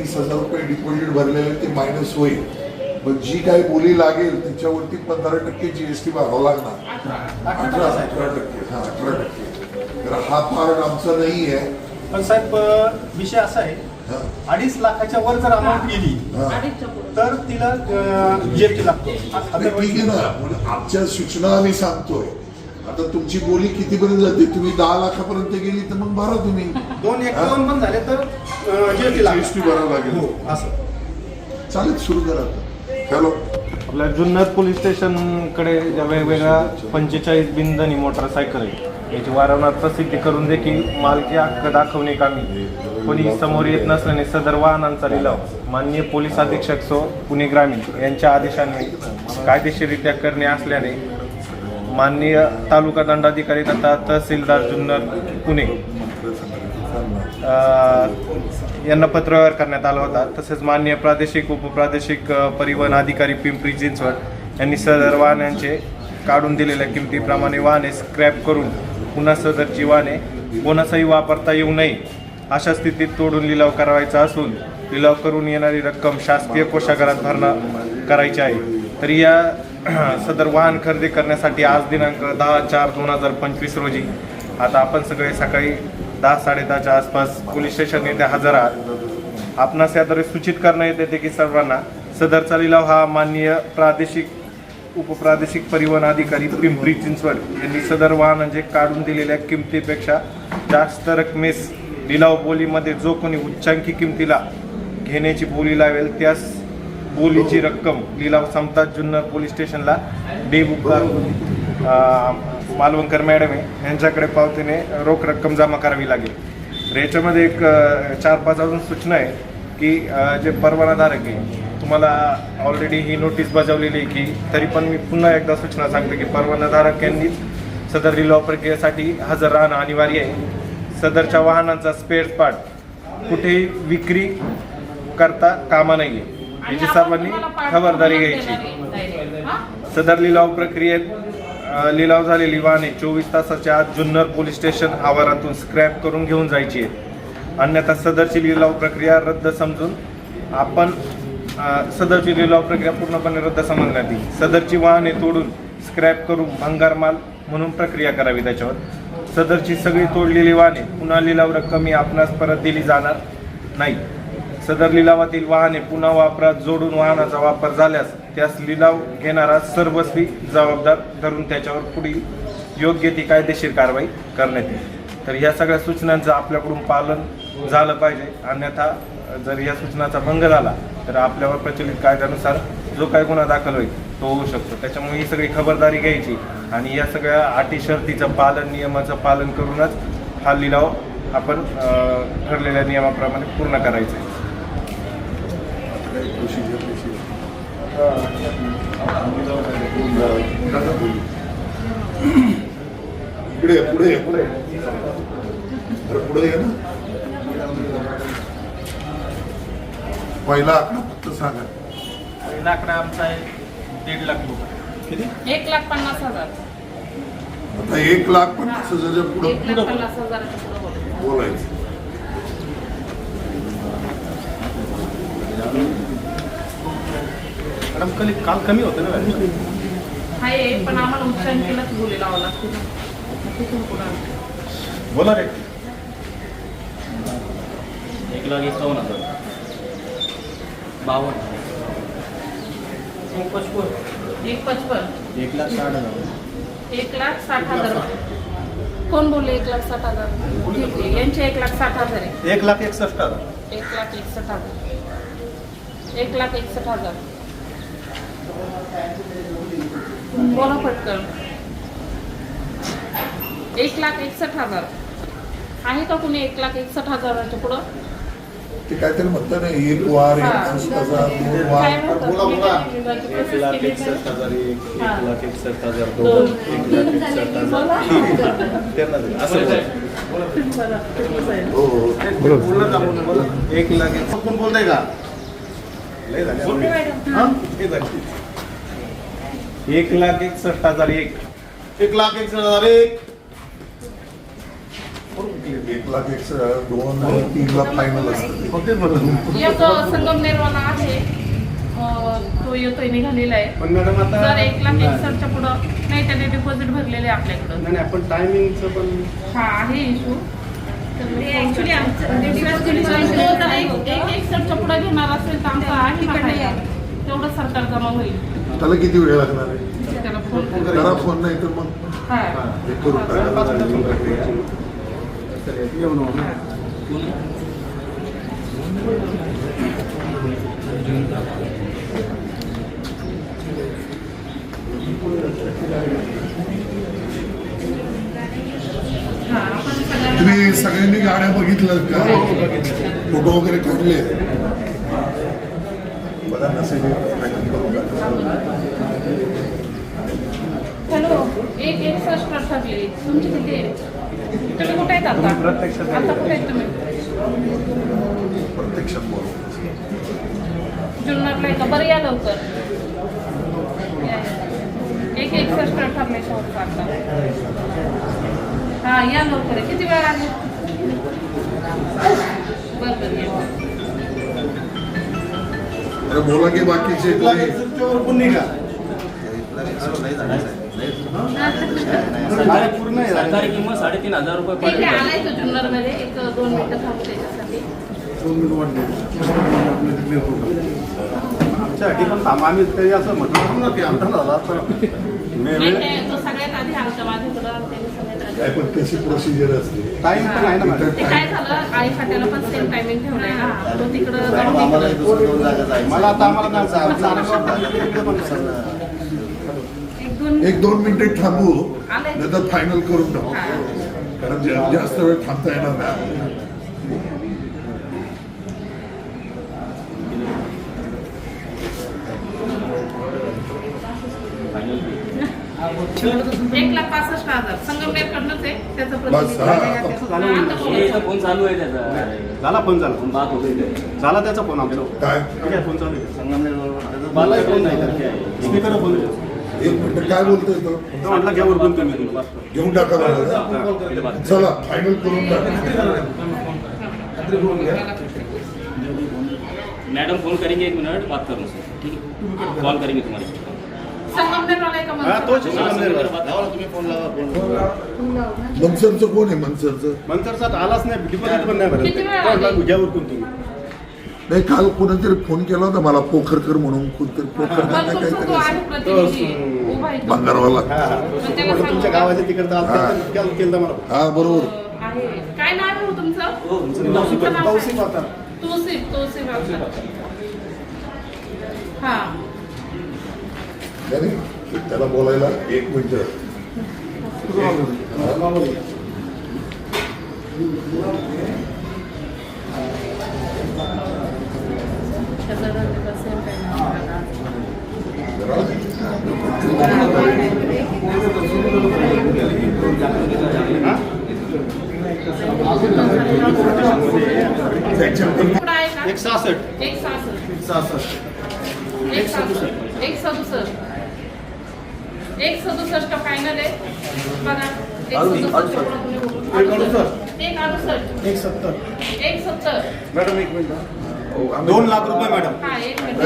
तीस हजार रुपये डिपॉझिट भरलेले ते मायनस होईल. पण जी काही बोली लागेल त्याच्यावरती पंधरा टक्के जीएसटी भरावा लागणार. अठरा अठरा टक्के. हा अठरा टक्के. तर हा पार्ट आमचा नाही आहे. पण साहेब विषय असा आहे. हा. अडीच लाखाच्या वर जर अमाऊंट गेली. तर तिला जीएसटी लागतो. अरे ठीक आहे ना पण आमच्या सूचना आम्ही सांगतोय. आता तुमची बोली कितीपर्यंत जाते? तुम्ही दहा लाखापर्यंत गेली तर मग भरा तुम्ही. दोन एक दोन पण झाले तर भरावं लागेल. हो असं. चालेल सुरू करा आता. हॅलो. आपल्या जुन्नर पोलीस स्टेशनकडे ज्या वेगवेगळ्या पंचेचाळीस बिंदणी मोटरसायकल आहे याची वारंवार प्रसिद्धी करून देखील मालकी हक्क दाखवणे कामी. कोणी समोर येत नसल्याने सदर वाहनांचा लिलाव. माननीय पोलीस अधीक्षक सो पुणे ग्रामीण यांच्या आदेशाने कायदेशीररित्या करणे असल्याने माननीय तालुका दंडाधिकारी तथा तहसीलदार जुन्नर पुणे. यांना पत्रव्यवहार करण्यात आला होता. तसेच माननीय प्रादेशिक उपप्रादेशिक परिवहन अधिकारी पिंपरी चिंचवड यांनी सदर वाहनांचे काढून दिलेल्या किमतीप्रमाणे वाहने स्क्रॅप करून पुन्हा सदरची वाहने कोणासही वापरता येऊ नये अशा स्थितीत तोडून लिलाव करावायचा असून लिलाव करून येणारी रक्कम शासकीय कोशागारात भरणा करायची आहे. तर या सदर वाहन खरेदी करण्यासाठी आज दिनांक दहा चार दोन हजार पंचवीस रोजी. आता आपण सगळे सकाळी दहा साडेदहाच्या आसपास पोलीस स्टेशन येथे हजर आहात. आपणास याद्वारे सूचित करण्यात येते की सर्वांना सदरचा लिलाव हा माननीय प्रादेशिक उपप्रादेशिक परिवहन अधिकारी पिंपरी चिंचवड यांनी सदर वाहनांचे म्हणजे काढून दिलेल्या किमतीपेक्षा जास्त रकमेस लिलाव बोलीमध्ये जो कोणी उच्चांकी किमतीला घेण्याची बोली लावेल त्यास बोलीची रक्कम लिलाव संपतात जुन्नर पोलीस स्टेशनला बेबुकार मालवणकर मॅडम आहे. यांच्याकडे पावतीने रोख रक्कम जमा करावी लागेल. तर याच्यामध्ये एक चार पाच अजून सूचना आहे की जे परवानाधारक आहे तुम्हाला ऑलरेडी ही नोटीस बजावलेली आहे की तरी पण मी पुन्हा एकदा सूचना सांगतो की परवानाधारक यांनीच सदर लिलाव प्रक्रियेसाठी हजर राहणं अनिवार्य आहे. सदरच्या वाहनांचा स्पेअर पार्ट कुठेही विक्री करता कामा नाही आहे याची सर्वांनी खबरदारी घ्यायची. सदर लिलाव प्रक्रियेत लिलाव झालेली वाहने चोवीस तासाच्या आत जुन्नर पोलीस स्टेशन आवारातून स्क्रॅप करून घेऊन जायची आहेत. अन्यथा सदरची लिलाव प्रक्रिया रद्द समजून आपण सदरची लिलाव प्रक्रिया पूर्णपणे रद्द समजण्यात येईल. सदरची वाहने तोडून स्क्रॅप करून भंगार माल म्हणून प्रक्रिया करावी त्याच्यावर. सदरची सगळी तोडलेली वाहने पुन्हा लिलाव रक्कम ही आपणास परत दिली जाणार नाही. सदर लिलावातील वाहने पुन्हा वापरात जोडून वाहनाचा वापर झाल्यास त्यास लिलाव घेणारा सर्वस्वी जबाबदार धरून त्याच्यावर पुढील योग्य ती कायदेशीर कारवाई करण्यात येईल. तर या सगळ्या सूचनांचं आपल्याकडून पालन झालं पाहिजे. अन्यथा जर या सूचनाचा भंग झाला तर आपल्यावर प्रचलित कायद्यानुसार जो काही गुन्हा दाखल होईल तो होऊ शकतो. त्याच्यामुळे ही सगळी खबरदारी घ्यायची आणि या सगळ्या अटी शर्तीचं पालन नियमाचं पालन करूनच हा लिलाव आपण ठरलेल्या नियमाप्रमाणे पूर्ण करायचा आहे. प्रोसिजर पुढे ये, पुढे पुढे ये. अरे पुढे ये ना. पहिला आकडा फक्त सांगा. पहिला आकडा आमचा आहे दीड लाख रुपये. किती? एक लाख पन्नास हजार. आता एक लाख पन्नास हजारच्या पुढे. बोलायचं. मॅडम कली काल कमी होतं ना व्याज? आहे पण आम्हाला उच्चांकीलाच बोली लावावं लागते. बोला रे. एक लाख एकावन्न हजार बावन्न. एक पचपन. एक लाख साठ हजार. एक लाख साठ हजार. कोण बोलले एक लाख साठ हजार? ठीक आहे यांचे एक लाख साठ हजार आहे. एक लाख एकसष्ट हजार. एक लाख एकसष्ट हजार. एक लाख एकसष्ट हजार. बोला पटकन एक लाख एकसष्ट हजार आहे का कुणी एक लाख एकसष्ट हजाराच्या पुढं ते काहीतरी म्हणतात ना एक वार हा. एकसष्ट हजार दोन काय वार म्हणतात? बोला, मी बोला. काय एक लाख एकसष्ट नाही. हजार एक एक. लाख एकसष्ट हजार दोन. दोन एक लाख एकसष्ट हजार बोला. त्यांना दे. असं बोला. बरं. हो हो बोललं ना, बोललं, बोललं. एक लाख एक कोण बोलतंय का लय झाले. बोलते मॅडम. हा? हे झाले. एक लाख एकसष्ट हजार एक. एक लाख एकसष्ट हजार एक. एक लाख एक दोन तीन लाख फायनल असतं फक्त म्हणलं एक संगमनेरवाला आहे. अं, तो येतोय निघालेला आहे. पण मॅडम आता जर एक लाख एकसष्टच्या पुढं नाही त्याने डिपॉझिट भरलेले आहे आपल्याकडं. नाही नाही पण टायमिंगचं पण हा आहे इशू ऍक्च्युली आमचं एक एकसष्टच्या पुढं घेणार असेल तर आमचा आहे ना. तेवढं सरकार जमा होईल. त्याला किती वेळ लागणार आहे? त्याला करा फ़ोन नाही तर मग हे. करून टाका. येऊन आपण सगळ्यांना तुम्ही सगळ्यांनी गाड्या बघितल्या का? फ़ोटो वगैरे काढले? टाका. हॅलो एक एकसष्ट ठरले तुमची आहे तुम्ही कुठे आहेत आता? प्रत्यक्षात आता कुठे आहेत तुम्ही? प्रत्यक्षात बोलू. जुन्नरला आहे का बरं या लवकर. या. एक एकसष्ट ठरले शेवटचा आता हा या लवकर. किती वेळ लागेल? बरं बरं या. अरे बोला की बाकीचे सरकारी किंमत साडेतीन हजार रुपये ठीक आहे पर्यंत आलाय तो जुन्नरमध्ये. एक दोन मिनिटं थांबू त्याच्यासाठी. आमच्यासाठी पण थांबा. आम्ही काही असं म्हटलं. ना की आमचा दादा असं नाही, वेळ नाही, तो सगळ्यात आधी आमच्या माझ्याकडं काय पण कशी प्रोसिजर असते. टाइम पण आहे ना मॅडम. ते काय झालं? आई फाट्याला पण सेम टायमिंग ठेवलाय ना. तो तिकडं जाऊन तिकडं मला आता आम्हाला नाही एक दोन एक दोन मिनिटे थांबू. आलंय. नंतर फायनल करून टाकू. हा. कारण जा- जास्त वेळ थांबता येणार नाही. एक लाख पासष्ट हजार. संगमनेरकडनंच आहे. त्याचं बस, हा. प्रतिनिधी झालं आता बोला. फोन चालू आहे त्याचा. झाला फोन झाला फोन बात होते झाला त्याचा फोन आमचा. काय? ठीक आहे फोन चालू आहे. मला फोन नाही स्पीकर फोन एक मिनिट काय बोलतोय तो? तो म्हटलं घ्या उरकून तुम्ही घेऊन टाका मला. चला फायनल करून टाका. मैडम फोन करेंगे एक मिनट बात करूँ. सर ठीक है कॉल करेंगे तुम्हारे संगमनेरवाला आहे का हा तोच मनसरचा? मनसरचं कोण आहे? मनसरचं मंतरचा आलाच नाही डिपॉझिट पण नाही भरत? घ्या उरकून तुम्ही. नाही काल कोणीतरी फोन केला होता मला पोखरकर म्हणून कोणतरी पोखरकर मनसरचा सांगू. तुमच्या का? गावाच्या तिकडचं हा. आलं केलं मला हा बरोबर. काय नाव आहे हो तुमचं? तौसिफ तौसिफ. हा. नाही, त्याला बोलायला एक मिनिट. हा? एक सहासष्ट एक सहासष्ट एक सहासष्ट एक सदुसष्ट एक सदुसष्ट फायनल आहे बघा एक सदुसष्ट? एक अडुसष्ट. एक सत्तर। एक सत्तर। मॅडम एक मिनिट दोन लाख रुपये मॅडम। हा एक मिनिट.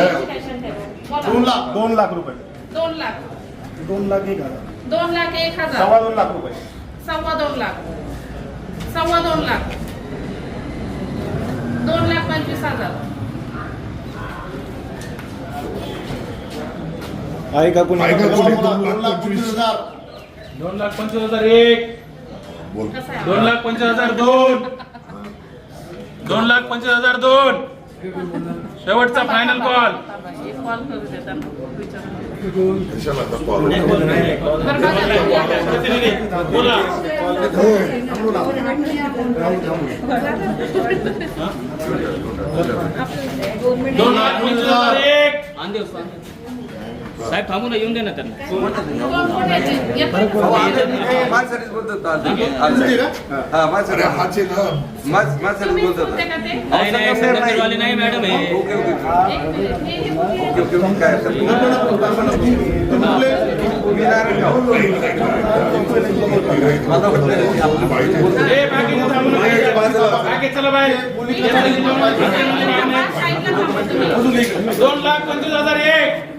दोन लाख दोन लाख रुपये दोन लाख। दोन लाख एक हजार। दोन लाख एक सव्वा हजार दोन लाख रुपये सव्वा दोन लाख। सव्वा दोन लाख। दोन लाख पंचवीस हजार। आहे का कुणी? आहे का बोला, कोणी बोला, दोन लाख पंचवीस. हजार. दोन लाख पंचवीस हजार एक. बोल. दोन लाख पंचवीस हजार दोन. दोन लाख पंचवीस हजार दोन. शेवटचा फायनल कॉल एक कॉल करू दे त्यांना विचारू कशाला आता call? बरं बघा. प्रतिनिधी बोला. दोन लाख पंचवीस हजार एक. साहेब थांबू ना येऊन दे ना त्यांना कोण कोण यायचे? येतात का? माझ्यासाठीच बोलतात आज. तुमची का? हा अरे माझ्यासाठी हाचे ना माझ- माझ्यासाठी तुम्हीच बोलतात बोलते का ते? नाही नाही संगमनेर वाले नाही मॅडम हे ओके ओके एक मिनिट. हे- हे- हे- ओके ओके ओके काय हरकत नाही. मी नारायण गाव. मला वाटलं ए, बाकी थांबू नका. बाकी चला बाहेर दोन लाख पंचवीस हजार एक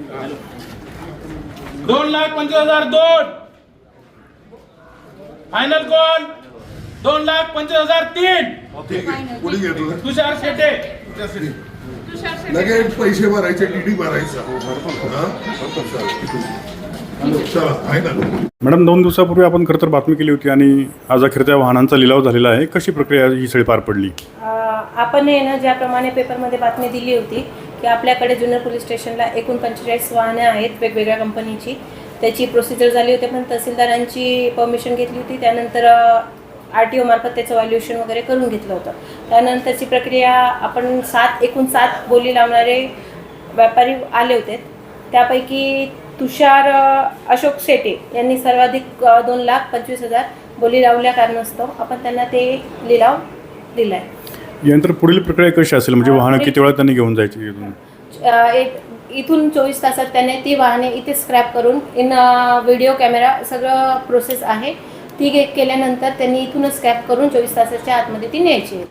दोन लाख पंचवीस हजार दोन. फायनल कोण दोन लाख पंचवीस हजार तीन. ठीक आहे कुणी घेतलं तुषार शेटे. तुषार शेट्टी. लगेच पैसे भरायचे टीडी भरायचा. हा? चला फायनल मॅडम दोन दिवसापूर्वी आपण खरं तर बातमी केली होती आणि आज अखेर त्या वाहनांचा लिलाव झालेला आहे कशी प्रक्रिया ही सगळी पार पडली? अ, आपण आहे ना ज्याप्रमाणे पेपरमध्ये बातमी दिली होती की आपल्याकडे जुन्नर पोलीस स्टेशनला एकूण पंचेचाळीस वाहने आहेत वेगवेगळ्या कंपनीची. त्याची प्रोसिजर झाली होती पण तहसीलदारांची परमिशन घेतली होती. त्यानंतर आर टी ओमार्फत त्याचं व्हॅल्युएशन वगैरे करून घेतलं होतं. त्यानंतरची प्रक्रिया आपण सात एकूण सात बोली लावणारे व्यापारी आले होते. त्यापैकी तुषार अशोक शेटे यांनी सर्वाधिक दोन लाख पंचवीस हजार बोली लावल्या कारणास्तव आपण त्यांना ते लिलाव दिला आहे यानंतर पुढील प्रक्रिया कशी असेल? म्हणजे वाहनं किती वेळा त्यांनी घेऊन जायची इथून? अ, एक इथून चोवीस तासात त्याने ती वाहने इथे स्क्रॅप करून इन व्हिडिओ कॅमेरा सगळं प्रोसेस आहे. ती गे- केल्यानंतर त्यांनी इथूनच स्क्रॅप करून चोवीस तासाच्या आतमध्ये ती न्यायची.